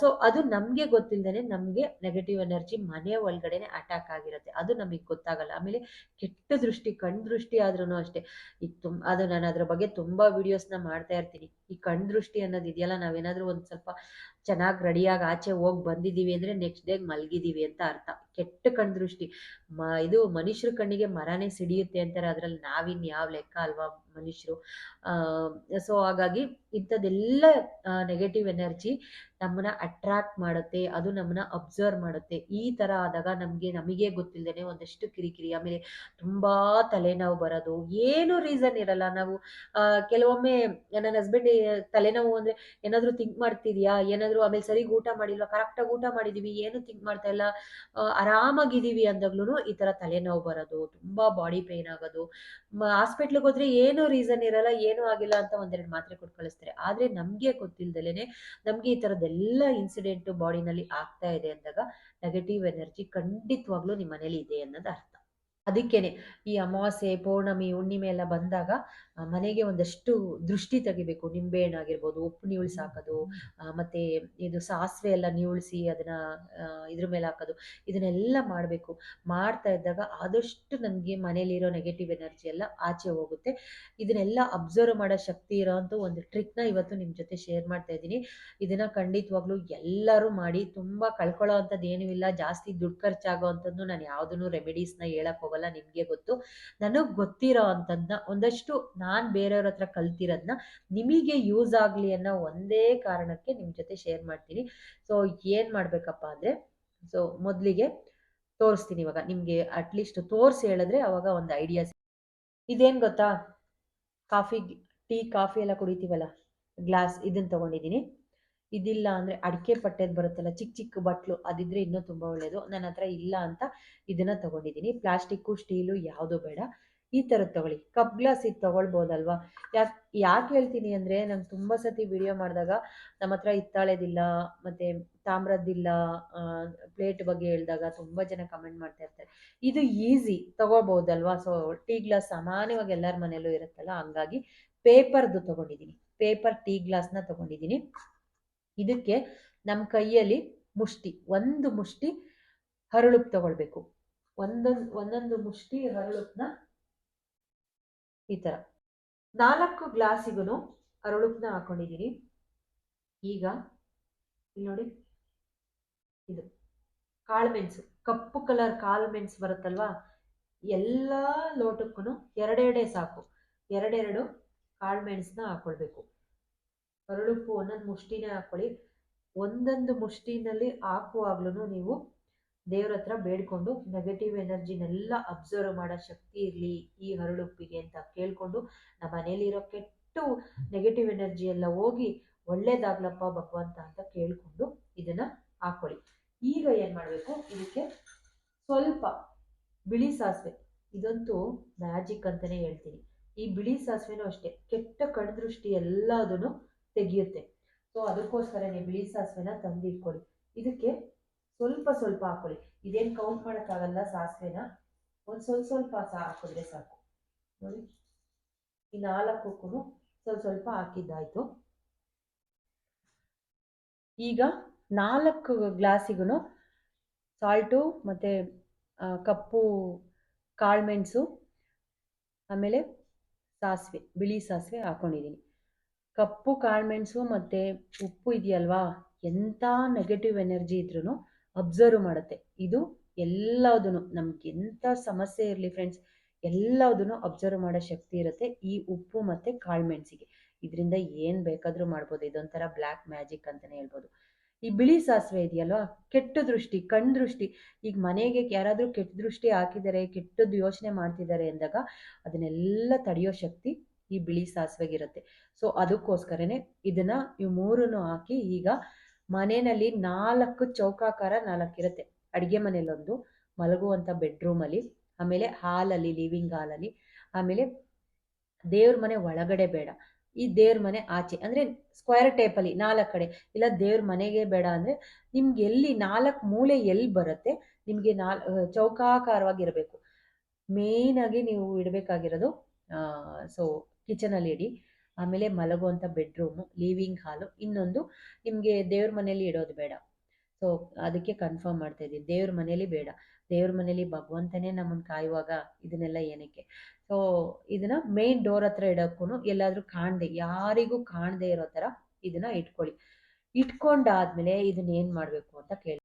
ಸೊ ಅದು ನಮಗೆ ಗೊತ್ತಿಲ್ಲದೇ ನಮಗೆ ನೆಗೆಟಿವ್ ಎನರ್ಜಿ ಮನೆ ಒಳಗಡೆನೆ ಅಟ್ಯಾಕ್ ಆಗಿರುತ್ತೆ. ಅದು ನಮಗೆ ಗೊತ್ತಾಗಲ್ಲ. ಆಮೇಲೆ ಕೆಟ್ಟ ದೃಷ್ಟಿ, ಕಣ್ ದೃಷ್ಟಿ ಆದ್ರೂ ಅಷ್ಟೇ. ಈಗ ತುಂಬ ಅದು ನಾನು ಅದ್ರ ಬಗ್ಗೆ ತುಂಬ ವಿಡಿಯೋಸ್ನ ಮಾಡ್ತಾ ಇರ್ತೀನಿ. ಈ ಕಣ್ ದೃಷ್ಟಿ ಅನ್ನೋದು ಇದೆಯಲ್ಲ, ನಾವೇನಾದರೂ ಒಂದು ಸ್ವಲ್ಪ ಚೆನ್ನಾಗಿ ರೆಡಿಯಾಗಿ ಆಚೆ ಹೋಗಿ ಬಂದಿದ್ದೀವಿ ಅಂದರೆ ನೆಕ್ಸ್ಟ್ ಡೇಗೆ ಮಲಗಿದ್ದೀವಿ ಅಂತ ಅರ್ಥ. ಕೆಟ್ಟ ಕಣ್ದೃಷ್ಟಿ. ಮ, ಇದು ಮನುಷ್ಯರ ಕಣ್ಣಿಗೆ ಮರನೇ ಸಿಡಿಯುತ್ತೆ ಅಂತಾರೆ, ಅದರಲ್ಲಿ ನಾವಿನ್ ಯಾವ ಲೆಕ್ಕ ಅಲ್ವಾ ಮನುಷ್ಯರು. ಸೊ ಹಾಗಾಗಿ ಇಂಥದ್ದೆಲ್ಲ ನೆಗೆಟಿವ್ ಎನರ್ಜಿ ನಮ್ಮನ್ನ ಅಟ್ರಾಕ್ಟ್ ಮಾಡುತ್ತೆ, ಅದು ನಮ್ಮನ್ನ ಅಬ್ಸರ್ವ್ ಮಾಡುತ್ತೆ. ಈ ತರ ಆದಾಗ ನಮಗೆ ನಮಗೆ ಗೊತ್ತಿಲ್ಲದೇ ಒಂದಷ್ಟು ಕಿರಿಕಿರಿ, ಆಮೇಲೆ ತುಂಬಾ ತಲೆನೋವು ಬರೋದು. ಏನು ರೀಸನ್ ಇರಲ್ಲ. ನಾವು ಕೆಲವೊಮ್ಮೆ ನನ್ನ ಹಸ್ಬೆಂಡ್ ತಲೆನೋವು ಅಂದ್ರೆ ಏನಾದರೂ ಥಿಂಕ್ ಮಾಡ್ತಿದ್ಯಾ? ಏನಾದರೂ ಆಮೇಲೆ ಸರಿಗೆ ಊಟ ಮಾಡಿಲ್ವಾ? ಕರೆಕ್ಟಾಗಿ ಊಟ ಮಾಡಿದೀವಿ, ಏನು ಥಿಂಕ್ ಮಾಡ್ತಾ ಇಲ್ಲ? ಆರಾಮಾಗಿದ್ದೀವಿ ಅಂದಾಗ್ಲೂ ಈ ಥರ ತಲೆನೋವು ಬರೋದು, ತುಂಬ ಬಾಡಿ ಪೇನ್ ಆಗೋದು. ಹಾಸ್ಪಿಟ್ಲಿಗೆ ಹೋದ್ರೆ ಏನೂ ರೀಸನ್ ಇರಲ್ಲ, ಏನೂ ಆಗಿಲ್ಲ ಅಂತ ಒಂದೆರಡು ಮಾತ್ರೆ ಕೊಟ್ಟು ಕಳಿಸ್ತಾರೆ. ಆದರೆ ನಮಗೆ ಗೊತ್ತಿಲ್ದಲೇ ನಮಗೆ ಈ ಥರದ್ದೆಲ್ಲ ಇನ್ಸಿಡೆಂಟ್ ಬಾಡಿನಲ್ಲಿ ಆಗ್ತಾ ಇದೆ ಅಂದಾಗ ನೆಗೆಟಿವ್ ಎನರ್ಜಿ ಖಂಡಿತವಾಗ್ಲೂ ನಿಮ್ಮ ಮನೇಲಿ ಇದೆ ಅನ್ನೋದು ಅರ್ಥ. ಅದಕ್ಕೇನೆ ಈ ಅಮಾವಾಸ್ಯೆ, ಪೌರ್ಣಮಿ, ಹುಣ್ಣಿಮೆ ಎಲ್ಲ ಬಂದಾಗ ಮನೆಗೆ ಒಂದಷ್ಟು ದೃಷ್ಟಿ ತೆಗಿಬೇಕು. ನಿಂಬೆಹಣ್ಣಾಗಿರ್ಬೋದು ಉಪ್ಪು ನೀಳ್ಸಿ ಹಾಕೋದು ಮತ್ತೆ ಇದು ಸಾಸಿವೆ ಎಲ್ಲ ನೀಳ್ಸಿ ಅದನ್ನ ಇದ್ರ ಮೇಲೆ ಹಾಕೋದು ಇದನ್ನೆಲ್ಲ ಮಾಡಬೇಕು. ಮಾಡ್ತಾ ಇದ್ದಾಗ ಆದಷ್ಟು ನನಗೆ ಮನೇಲಿರೋ ನೆಗೆಟಿವ್ ಎನರ್ಜಿ ಎಲ್ಲ ಆಚೆ ಹೋಗುತ್ತೆ. ಇದನ್ನೆಲ್ಲ ಅಬ್ಸರ್ವ್ ಮಾಡೋ ಶಕ್ತಿ ಇರೋಂಥ ಒಂದು ಟ್ರಿಕ್ನ ಇವತ್ತು ನಿಮ್ಮ ಜೊತೆ ಶೇರ್ ಮಾಡ್ತಾ ಇದ್ದೀನಿ. ಇದನ್ನ ಖಂಡಿತವಾಗ್ಲೂ ಎಲ್ಲರೂ ಮಾಡಿ ತುಂಬ ಕಳ್ಕೊಳ್ಳೋ ಅಂಥದ್ದು ಏನೂ ಇಲ್ಲ. ಜಾಸ್ತಿ ದುಡ್ಡು ಖರ್ಚಾಗೋ ಅಂಥದ್ದು ನಾನು ಯಾವುದನ್ನು ರೆಮಿಡೀಸ್ನ ಹೇಳಕ್ ಹೋಗಲ್ಲ ನಿಮಗೆ ಗೊತ್ತು. ನನಗೆ ಗೊತ್ತಿರೋ ಅಂಥದ್ದನ್ನ ಒಂದಷ್ಟು ನಾನು ಬೇರೆಯವ್ರ ಹತ್ರ ಕಲ್ತಿರೋದನ್ನ ನಿಮಗೆ ಯೂಸ್ ಆಗಲಿ ಅನ್ನೋ ಒಂದೇ ಕಾರಣಕ್ಕೆ ನಿಮ್ಮ ಜೊತೆ ಶೇರ್ ಮಾಡ್ತೀನಿ. ಸೊ ಏನು ಮಾಡಬೇಕಪ್ಪ ಅಂದರೆ ಸೊ ಮೊದಲಿಗೆ ತೋರಿಸ್ತೀನಿ ಇವಾಗ. ನಿಮಗೆ ಅಟ್ಲೀಸ್ಟ್ ತೋರಿಸಿ ಹೇಳಿದ್ರೆ ಅವಾಗ ಒಂದು ಐಡಿಯಾಸ್ ಇದೇನು ಗೊತ್ತಾ? ಕಾಫಿ, ಟೀ, ಕಾಫಿ ಎಲ್ಲ ಕುಡಿತೀವಲ್ಲ, ಗ್ಲಾಸ್ ಇದನ್ನು ತೊಗೊಂಡಿದ್ದೀನಿ ಇದಿಲ್ಲ ಅಂದರೆ ಅಡಿಕೆ ಪಟ್ಟೆದು ಬರುತ್ತಲ್ಲ ಚಿಕ್ಕ ಚಿಕ್ಕ ಬಟ್ಲು ಅದಿದ್ರೆ ಇನ್ನೂ ತುಂಬ ಒಳ್ಳೆಯದು ನನ್ನ ಹತ್ರ ಇಲ್ಲ ಅಂತ ಇದನ್ನು ತೊಗೊಂಡಿದ್ದೀನಿ ಪ್ಲಾಸ್ಟಿಕ್ಕು ಸ್ಟೀಲು ಯಾವುದೂ ಬೇಡ. ಈ ಥರದ್ದು ತೊಗೊಳ್ಳಿ. ಕಪ್ ಗ್ಲಾಸ್ ಇದು ತೊಗೊಳ್ಬೋದಲ್ವಾ? ಯಾಕೆ ಯಾಕೆ ಹೇಳ್ತೀನಿ ಅಂದರೆ ನಂಗೆ ತುಂಬ ಸತಿ ವಿಡಿಯೋ ಮಾಡಿದಾಗ ನಮ್ಮ ಹತ್ರ ಹಿತ್ತಾಳೆದಿಲ್ಲ, ಮತ್ತು ತಾಮ್ರದ್ದಿಲ್ಲ ಪ್ಲೇಟ್ ಬಗ್ಗೆ ಹೇಳಿದಾಗ ತುಂಬ ಜನ ಕಮೆಂಟ್ ಮಾಡ್ತಾ ಇರ್ತಾರೆ. ಇದು ಈಸಿ ತೊಗೋಬೋದಲ್ವಾ ಸೊ ಟೀ ಗ್ಲಾಸ್ ಸಾಮಾನ್ಯವಾಗಿ ಎಲ್ಲರ ಮನೆಯಲ್ಲೂ ಇರುತ್ತಲ್ಲ, ಹಂಗಾಗಿ ಪೇಪರ್ದು ತೊಗೊಂಡಿದ್ದೀನಿ ಪೇಪರ್ ಟೀ ಗ್ಲಾಸ್ನ ತೊಗೊಂಡಿದ್ದೀನಿ ಇದಕ್ಕೆ ನಮ್ಮ ಕೈಯಲ್ಲಿ ಮುಷ್ಟಿ, ಒಂದು ಮುಷ್ಟಿ ಹರಳುಪ್ ತಗೊಳ್ಬೇಕು. ಒಂದೊಂದು ಒಂದೊಂದು ಮುಷ್ಟಿ ಹರಳುಪ್ಪನ್ನ ಈ ಥರ ನಾಲ್ಕು ಗ್ಲಾಸಿಗೂ ಅರಳುಪ್ಪನ್ನ ಹಾಕೊಂಡಿದ್ದೀನಿ ಈಗ ಇಲ್ಲಿ ನೋಡಿ. ಇದು ಕಾಳುಮೆಣಸು ಕಪ್ಪು ಕಲರ್ ಕಾಳು ಮೆಣಸು ಬರುತ್ತಲ್ವಾ? ಎಲ್ಲ ಲೋಟಕ್ಕೂ ಎರಡೆರಡೇ ಸಾಕು. ಎರಡೆರಡು ಕಾಳು ಮೆಣಸನ್ನ ಹಾಕ್ಕೊಳ್ಬೇಕು ಅರಳುಪ್ಪು ಒಂದೊಂದು ಮುಷ್ಟಿನೇ ಹಾಕ್ಕೊಳ್ಳಿ ಒಂದೊಂದು ಮುಷ್ಟಿನಲ್ಲಿ ಹಾಕುವಾಗ್ಲೂ ನೀವು ದೇವ್ರ ಹತ್ರ ಬೇಡ್ಕೊಂಡು ನೆಗೆಟಿವ್ ಎನರ್ಜಿನೆಲ್ಲ ಅಬ್ಸರ್ವ್ ಮಾಡೋ ಶಕ್ತಿ ಇರಲಿ ಈ ಹರಳುಪ್ಪಿಗೆ ಅಂತ ಕೇಳ್ಕೊಂಡು ನಮ್ಮ ಮನೇಲಿರೋ ಕೆಟ್ಟು ನೆಗೆಟಿವ್ ಎನರ್ಜಿ ಎಲ್ಲ ಹೋಗಿ ಒಳ್ಳೇದಾಗ್ಲಪ್ಪ ಭಗವಂತ ಅಂತ ಕೇಳಿಕೊಂಡು ಇದನ್ನ ಹಾಕೊಳ್ಳಿ. ಈಗ ಏನು ಮಾಡಬೇಕು? ಇದಕ್ಕೆ ಸ್ವಲ್ಪ ಬಿಳಿ ಸಾಸಿವೆ. ಇದಂತೂ ಮ್ಯಾಜಿಕ್ ಅಂತಾನೆ ಹೇಳ್ತೀನಿ. ಈ ಬಿಳಿ ಸಾಸಿವೆನೂ ಅಷ್ಟೇ, ಕೆಟ್ಟ ಕಣ್ದೃಷ್ಟಿ ಎಲ್ಲದನ್ನು ತೆಗೆಯುತ್ತೆ. ಸೊ ಅದಕ್ಕೋಸ್ಕರನೇ ಬಿಳಿ ಸಾಸಿವೆನ ತಂದಿಟ್ಕೊಳ್ಳಿ. ಇದಕ್ಕೆ ಸ್ವಲ್ಪ ಸ್ವಲ್ಪ ಹಾಕೊಳ್ಳಿ. ಇದೇನು ಕೌಂಟ್ ಮಾಡೋಕ್ಕಾಗಲ್ಲ, ಸಾಸಿವೆನ? ಒಂದು ಸ್ವಲ್ಪ ಸ್ವಲ್ಪ ಹಾಕಿದ್ರೆ ಸಾಕು. ನೋಡಿ. ಈ ನಾಲ್ಕಕ್ಕೂ ಸ್ವಲ್ಪ ಸ್ವಲ್ಪ ಹಾಕಿದ್ದಾಯ್ತು. ಈಗ ನಾಲ್ಕು ಗ್ಲಾಸಿಗೂ ಸಾಲ್ಟು ಮತ್ತು ಕಪ್ಪು ಕಾಳುಮೆಣಸು ಆಮೇಲೆ ಸಾಸಿವೆ, ಬಿಳಿ ಸಾಸಿವೆ ಹಾಕ್ಕೊಂಡಿದ್ದೀನಿ ಕಪ್ಪು ಕಾಳುಮೆಣಸು ಮತ್ತು ಉಪ್ಪು ಇದೆಯಲ್ವಾ? ಎಂಥ ನೆಗೆಟಿವ್ ಎನರ್ಜಿ ಇದ್ರೂ ಅಬ್ಸರ್ವ್ ಮಾಡುತ್ತೆ. ಇದು ಎಲ್ಲದನ್ನು ನಮ್ಗೆ ಎಂಥ ಸಮಸ್ಯೆ ಇರಲಿ ಫ್ರೆಂಡ್ಸ್ ಎಲ್ಲದನ್ನು ಅಬ್ಸರ್ವ್ ಮಾಡೋ ಶಕ್ತಿ ಇರುತ್ತೆ ಈ ಉಪ್ಪು ಮತ್ತು ಕಾಳುಮೆಣಸಿಗೆ ಇದರಿಂದ ಏನು ಬೇಕಾದರೂ ಮಾಡ್ಬೋದು, ಇದೊಂಥರ ಬ್ಲ್ಯಾಕ್ ಮ್ಯಾಜಿಕ್ ಅಂತಲೇ ಹೇಳ್ಬೋದು. ಈ ಬಿಳಿ ಸಾಸಿವೆ ಇದೆಯಲ್ವಾ? ಕೆಟ್ಟ ದೃಷ್ಟಿ, ಕಣ್ ದೃಷ್ಟಿ. ಈಗ ಮನೆಗೆ ಯಾರಾದರೂ ಕೆಟ್ಟ ದೃಷ್ಟಿ ಹಾಕಿದ್ದಾರೆ ಕೆಟ್ಟದ್ದು ಯೋಚನೆ ಮಾಡ್ತಿದ್ದಾರೆ ಅಂದಾಗ ಅದನ್ನೆಲ್ಲ ತಡೆಯೋ ಶಕ್ತಿ ಈ ಬಿಳಿ ಸಾಸಿವೆಗಿರುತ್ತೆ ಸೊ ಅದಕ್ಕೋಸ್ಕರನೇ ಇದನ್ನು ಈ ಮೂರನ್ನು ಹಾಕಿ ಈಗ ಮನೆಯಲ್ಲಿ ನಾಲ್ಕು ಚೌಕಾಕಾರ ನಾಲ್ಕು ಇರುತ್ತೆ ಅಡುಗೆ ಮನೆಯಲ್ಲೊಂದು, ಮಲಗುವಂಥ ಬೆಡ್ರೂಮಲ್ಲಿ ಆಮೇಲೆ ಹಾಲಲ್ಲಿ ಲಿವಿಂಗ್ ಹಾಲಲ್ಲಿ ಆಮೇಲೆ ದೇವ್ರ ಮನೆ ಒಳಗಡೆ ಬೇಡ. ಈ ದೇವ್ರ ಮನೆ ಆಚೆ, ಅಂದರೆ ಸ್ಕ್ವೇರ್ ಟೇಪಲ್ಲಿ ನಾಲ್ಕು ಕಡೆ. ಇಲ್ಲ ದೇವ್ರ ಮನೆಗೆ ಬೇಡ ಅಂದರೆ ನಿಮ್ಗೆ ಎಲ್ಲಿ ನಾಲ್ಕು ಮೂಲೆ ಎಲ್ಲಿ ಬರುತ್ತೆ, ನಿಮಗೆ ನಾಲ್ ಚೌಕಾಕಾರವಾಗಿರಬೇಕು. ಮೇಯ್ನಾಗಿ ನೀವು ಇಡಬೇಕಾಗಿರೋದು ಸೊ ಕಿಚನಲ್ಲಿ ಇಡಿ. ಆಮೇಲೆ ಮಲಗುವಂಥ ಬೆಡ್ರೂಮು ಲಿವಿಂಗ್ ಹಾಲು ಇನ್ನೊಂದು ನಿಮಗೆ ದೇವ್ರ ಮನೇಲಿ ಇಡೋದು ಬೇಡ. ಸೊ ಅದಕ್ಕೆ ಕನ್ಫರ್ಮ್ ಮಾಡ್ತಾ ಇದ್ದೀನಿ. ದೇವ್ರ ಮನೇಲಿ ಬೇಡ. ದೇವ್ರ ಮನೇಲಿ ಭಗವಂತನೇ ನಮ್ಮನ್ನು ಕಾಯುವಾಗ ಇದನ್ನೆಲ್ಲ ಏನಕ್ಕೆ? ಸೊ ಇದನ್ನ ಮೇನ್ ಡೋರ್ ಹತ್ರ ಇಡೋಕ್ಕೂ ಎಲ್ಲಾದರೂ ಕಾಣದೆ, ಯಾರಿಗೂ ಕಾಣದೆ ಇರೋ ಥರ ಇದನ್ನ ಇಟ್ಕೊಳ್ಳಿ. ಇಟ್ಕೊಂಡಾದ್ಮೇಲೆ ಇದನ್ನ ಏನು ಮಾಡಬೇಕು ಅಂತ ಕೇಳಿ.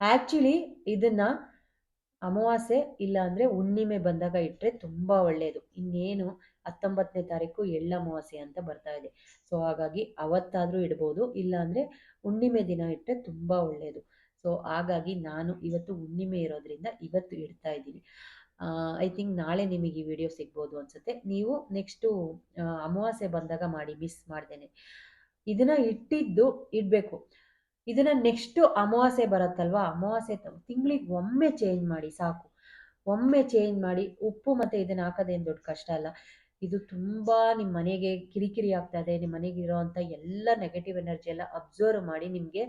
ಆಕ್ಚುಲಿ ಇದನ್ನ ಅಮಾವಾಸ್ಯೆ ಇಲ್ಲ ಅಂದರೆ ಹುಣ್ಣಿಮೆ ಬಂದಾಗ ಇಟ್ಟರೆ ತುಂಬಾ ಒಳ್ಳೆಯದು ಇನ್ನೇನು ಹತ್ತೊಂಬತ್ತನೇ ತಾರೀಕು ಎಳ್ಳ ಅಮಾವಾಸ್ಯೆ ಅಂತ ಬರ್ತಾ ಇದೆ. ಸೊ ಹಾಗಾಗಿ ಅವತ್ತಾದರೂ ಇಡ್ಬೋದು. ಇಲ್ಲಾಂದರೆ ಹುಣ್ಣಿಮೆ ದಿನ ಇಟ್ಟರೆ ತುಂಬ ಒಳ್ಳೆಯದು ಸೊ ಹಾಗಾಗಿ ನಾನು ಇವತ್ತು ಹುಣ್ಣಿಮೆ ಇರೋದ್ರಿಂದ ಇವತ್ತು ಇಡ್ತಾ ಇದ್ದೀನಿ. ಐ ಥಿಂಕ್ ನಾಳೆ ನಿಮಗೆ ಈ ವಿಡಿಯೋ ಸಿಗ್ಬೋದು ಅನ್ಸುತ್ತೆ. ನೀವು ನೆಕ್ಸ್ಟು ಅಮಾವಾಸ್ಯೆ ಬಂದಾಗ ಮಾಡಿ ಮಿಸ್ ಮಾಡ್ದೇನೆ ಇದನ್ನ ಇಟ್ಟಿದ್ದು ಇಡಬೇಕು. ಇದನ್ನ ನೆಕ್ಸ್ಟು ಅಮಾವಾಸ್ಯೆ ಬರುತ್ತಲ್ವಾ? ಅಮಾವಾಸ್ಯೆ ತಿಂಗಳಿಗೆ ಒಮ್ಮೆ ಚೇಂಜ್ ಮಾಡಿ, ಸಾಕು. ಒಮ್ಮೆ ಚೇಂಜ್ ಮಾಡಿ, ಉಪ್ಪು ಮತ್ತು ಇದನ್ನು ಹಾಕೋದೇನು ದೊಡ್ಡ ಕಷ್ಟ ಅಲ್ಲ. ಇದು ತುಂಬ ನಿಮ್ಮ ಮನೆಗೆ ಕಿರಿಕಿರಿ ಆಗ್ತಾ ಇದೆ. ನಿಮ್ಮ ಮನೆಗಿರೋವಂಥ ಎಲ್ಲ ನೆಗೆಟಿವ್ ಎನರ್ಜಿ ಎಲ್ಲ ಅಬ್ಸರ್ವ್ ಮಾಡಿ ನಿಮಗೆ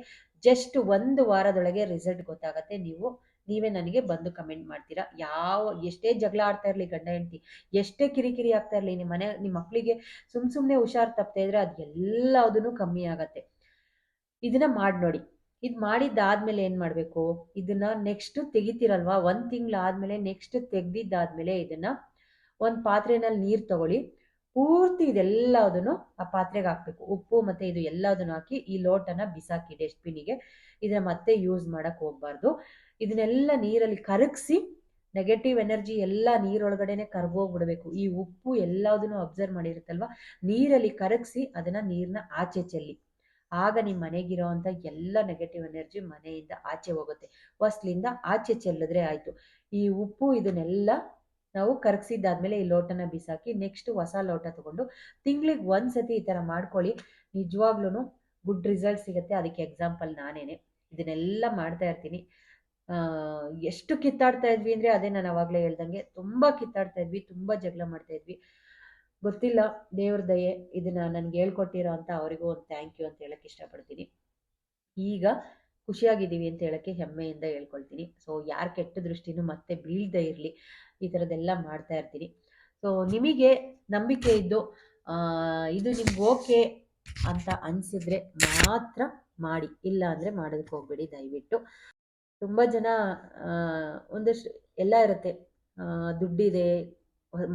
ಜಸ್ಟ್ ಒಂದು ವಾರದೊಳಗೆ ರಿಸಲ್ಟ್ ಗೊತ್ತಾಗತ್ತೆ. ನೀವು, ನೀವೇ ನನಗೆ ಬಂದು ಕಮೆಂಟ್ ಮಾಡ್ತೀರಾ. ಯಾವ, ಎಷ್ಟೇ ಜಗಳ ಆಡ್ತಾ ಇರಲಿ ಗಂಡ ಹೆಂಡತಿ, ಎಷ್ಟೇ ಕಿರಿಕಿರಿ ಆಗ್ತಾ ಇರಲಿ ನಿಮ್ಮ ಮನೆ ನಿಮ್ಮ ಮಕ್ಕಳಿಗೆ ಸುಮ್ ಸುಮ್ಮನೆ ಹುಷಾರು ತಪ್ತಾ ಇದ್ರೆ ಅದು ಎಲ್ಲದೂ ಕಮ್ಮಿ ಆಗತ್ತೆ. ಇದನ್ನ ಮಾಡಿ ನೋಡಿ. ಇದು ಮಾಡಿದ್ದಾದ್ಮೇಲೆ ಏನು ಮಾಡಬೇಕು? ಇದನ್ನ ನೆಕ್ಸ್ಟ್ ತೆಗಿತೀರಲ್ವಾ? ಒಂದು ತಿಂಗಳಾದ್ಮೇಲೆ ನೆಕ್ಸ್ಟ್ ತೆಗೆದಿದ್ದಾದ್ಮೇಲೆ ಇದನ್ನ ಒಂದು ಪಾತ್ರೆನಲ್ಲಿ ನೀರು ತಗೊಳ್ಳಿ. ಪೂರ್ತಿ ಇದೆಲ್ಲದನ್ನು ಆ ಪಾತ್ರೆಗೆ ಹಾಕ್ಬೇಕು. ಉಪ್ಪು ಮತ್ತೆ ಇದು ಎಲ್ಲದನ್ನು ಹಾಕಿ ಈ ಲೋಟನ ಬಿಸಾಕಿ ಡಸ್ಟ್ಬಿನ್ನಿಗೆ ಇದನ್ನ ಮತ್ತೆ ಯೂಸ್ ಮಾಡೋಕ್ಕೆ ಹೋಗ್ಬಾರ್ದು. ಇದನ್ನೆಲ್ಲ ನೀರಲ್ಲಿ ಕರಗಿಸಿ ನೆಗೆಟಿವ್ ಎನರ್ಜಿ ಎಲ್ಲ ನೀರೊಳಗಡೆನೆ ಕರ್ಗೋಗ್ಬಿಡ್ಬೇಕು. ಈ ಉಪ್ಪು ಎಲ್ಲದನ್ನು ಅಬ್ಸರ್ವ್ ಮಾಡಿರುತ್ತಲ್ವ? ನೀರಲ್ಲಿ ಕರಗಿಸಿ ಅದನ್ನ ನೀರನ್ನ ಆಚೆ ಚೆಲ್ಲಿ. ಆಗ ನಿಮ್ಮ ಮನೆಗಿರೋ ಅಂಥ ಎಲ್ಲ ನೆಗೆಟಿವ್ ಎನರ್ಜಿ ಮನೆಯಿಂದ ಆಚೆ ಹೋಗುತ್ತೆ. ಹೊಸ್ಲಿಂದ ಆಚೆ ಚೆಲ್ಲಿದ್ರೆ ಆಯಿತು. ಈ ಉಪ್ಪು ಇದನ್ನೆಲ್ಲ ನಾವು ಕರಗಿಸಿದ್ದಾದ್ಮೇಲೆ ಈ ಲೋಟನ ಬಿಸಾಕಿ ನೆಕ್ಸ್ಟ್ ಹೊಸ ಲೋಟ ತಗೊಂಡು ತಿಂಗ್ಳಿಗೆ ಒಂದು ಸತಿ ಈ ಥರ ಮಾಡ್ಕೊಳ್ಳಿ. ನಿಜವಾಗ್ಲೂ ಗುಡ್ ರಿಸಲ್ಟ್ ಸಿಗುತ್ತೆ. ಅದಕ್ಕೆ ಎಕ್ಸಾಂಪಲ್ ನಾನೇನೆ. ಇದನ್ನೆಲ್ಲ ಮಾಡ್ತಾ ಇರ್ತೀನಿ. ಎಷ್ಟು ಕಿತ್ತಾಡ್ತಾ ಇದ್ವಿ ಅಂದರೆ ಅದೇ ನಾನು ಅವಾಗಲೇ ಹೇಳ್ದಂಗೆ ತುಂಬ ಕಿತ್ತಾಡ್ತಾ ಇದ್ವಿ, ತುಂಬ ಜಗಳ ಮಾಡ್ತಾ ಇದ್ವಿ. ಗೊತ್ತಿಲ್ಲ, ದೇವ್ರ ದಯೆ ಇದನ್ನು ನನಗೆ ಹೇಳ್ಕೊಟ್ಟಿರೋ ಅಂತ ಅವರಿಗೂ ಒಂದು ಥ್ಯಾಂಕ್ ಯು ಅಂತ ಹೇಳಕ್ಕೆ ಇಷ್ಟಪಡ್ತೀನಿ. ಈಗ ಖುಷಿಯಾಗಿದ್ದೀವಿ ಅಂತ ಹೇಳೋಕ್ಕೆ ಹೆಮ್ಮೆಯಿಂದ ಹೇಳ್ಕೊಳ್ತೀನಿ. ಸೊ ಯಾರು ಕೆಟ್ಟ ದೃಷ್ಟಿನೂ ಮತ್ತೆ ಬೀಳ್ದೇ ಇರಲಿ. ಈ ಥರದ್ದೆಲ್ಲ ಮಾಡ್ತಾ ಇರ್ತೀನಿ. ಸೊ ನಿಮಗೆ ನಂಬಿಕೆ ಇದ್ದು ಇದು ನಿಮ್ಗೆ ಓಕೆ ಅಂತ ಅನಿಸಿದ್ರೆ ಮಾತ್ರ ಮಾಡಿ. ಇಲ್ಲ ಅಂದರೆ ಮಾಡೋದಕ್ಕೆ ಹೋಗ್ಬೇಡಿ ದಯವಿಟ್ಟು. ತುಂಬ ಜನ ಒಂದಷ್ಟು ಎಲ್ಲ ಇರುತ್ತೆ. ದುಡ್ಡಿದೆ,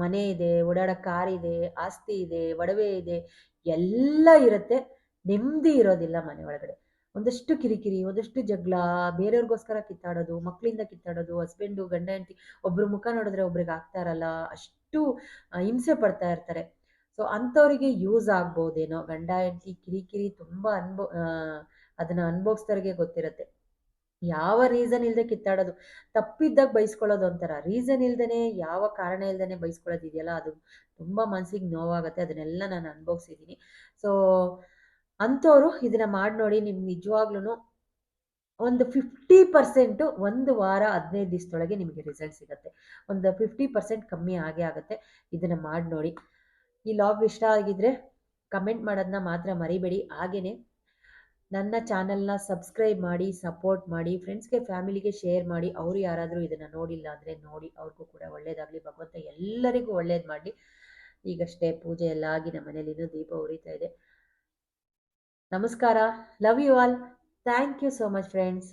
ಮನೆ ಇದೆ, ಓಡಾಡೋ ಕಾರ್ ಇದೆ, ಆಸ್ತಿ ಇದೆ, ಒಡವೆ ಇದೆ, ಎಲ್ಲ ಇರುತ್ತೆ. ನೆಮ್ಮದಿ ಇರೋದಿಲ್ಲ ಮನೆ ಒಳಗಡೆ. ಒಂದಷ್ಟು ಕಿರಿಕಿರಿ, ಒಂದಷ್ಟು ಜಗಳ, ಬೇರೆಯವ್ರಿಗೋಸ್ಕರ ಕಿತ್ತಾಡೋದು ಮಕ್ಕಳಿಂದ ಕಿತ್ತಾಡೋದು ಹಸ್ಬೆಂಡು ಗಂಡ, ಹೆಂಡತಿ, ಒಬ್ರು ಮುಖ ನೋಡಿದ್ರೆ ಒಬ್ರಿಗೆ ಆಗ್ತಾ ಇರಲ್ಲ, ಅಷ್ಟು ಹಿಂಸೆ ಪಡ್ತಾ ಇರ್ತಾರೆ. ಸೊ ಅಂಥವ್ರಿಗೆ ಯೂಸ್ ಆಗ್ಬೋದೇನೋ, ಗಂಡ, ಹೆಂಡತಿ, ಕಿರಿಕಿರಿ ತುಂಬ ಅನ್ಭವ ಅದನ್ನ ಅನುಭವಿಸ್ದವ್ರಿಗೆ ಗೊತ್ತಿರುತ್ತೆ. ಯಾವ ರೀಸನ್ ಇಲ್ಲದೆ ಕಿತ್ತಾಡೋದು? ತಪ್ಪಿದ್ದಾಗ ಬೈಸ್ಕೊಳ್ಳೋದು ಒಂಥರ. ರೀಸನ್ ಇಲ್ದೇ ಯಾವ ಕಾರಣ ಇಲ್ದೇ ಬೈಸ್ಕೊಳ್ಳೋದು ಇದೆಯಲ್ಲ ಅದು ತುಂಬ ಮನಸ್ಸಿಗೆ ನೋವಾಗುತ್ತೆ. ಅದನ್ನೆಲ್ಲ ನಾನು ಅನುಭವಿಸಿದ್ದೀನಿ. ಸೊ ಅಂಥವ್ರು ಇದನ್ನು ಮಾಡಿ ನೋಡಿ ನಿಮ್ಗೆ ನಿಜವಾಗ್ಲೂ ಒಂದು ಫಿಫ್ಟಿ ಪರ್ಸೆಂಟು ಒಂದು ವಾರ, ಹದಿನೈದು ದಿವಸದೊಳಗೆ ನಿಮಗೆ ರಿಸಲ್ಟ್ ಸಿಗುತ್ತೆ. ಒಂದು ಫಿಫ್ಟಿ ಪರ್ಸೆಂಟ್ ಕಮ್ಮಿ ಆಗೇ ಆಗುತ್ತೆ ಇದನ್ನು ಮಾಡಿ ನೋಡಿ. ಈ ಲಾಗ್ ಇಷ್ಟ ಆಗಿದ್ರೆ ಕಮೆಂಟ್ ಮಾಡೋದನ್ನ ಮಾತ್ರ ಮರಿಬೇಡಿ. ಹಾಗೇನೆ ನನ್ನ ಚಾನಲ್ನ ಸಬ್ಸ್ಕ್ರೈಬ್ ಮಾಡಿ ಸಪೋರ್ಟ್ ಮಾಡಿ ಫ್ರೆಂಡ್ಸ್ಗೆ ಫ್ಯಾಮಿಲಿಗೆ ಶೇರ್ ಮಾಡಿ, ಅವರು ಯಾರಾದರೂ ಇದನ್ನು ನೋಡಿಲ್ಲ ಅಂದರೆ ನೋಡಿ, ಅವ್ರಿಗೂ ಕೂಡ ಒಳ್ಳೇದಾಗಲಿ. ಭಗವಂತ ಎಲ್ಲರಿಗೂ ಒಳ್ಳೇದು ಮಾಡಲಿ. ಈಗಷ್ಟೇ ಪೂಜೆ ಎಲ್ಲ ಆಗಿ ನಮ್ಮ ಮನೇಲಿ ದೀಪ ಉರಿತಾ ಇದೆ. ನಮಸ್ಕಾರ. Love you all thank you so much friends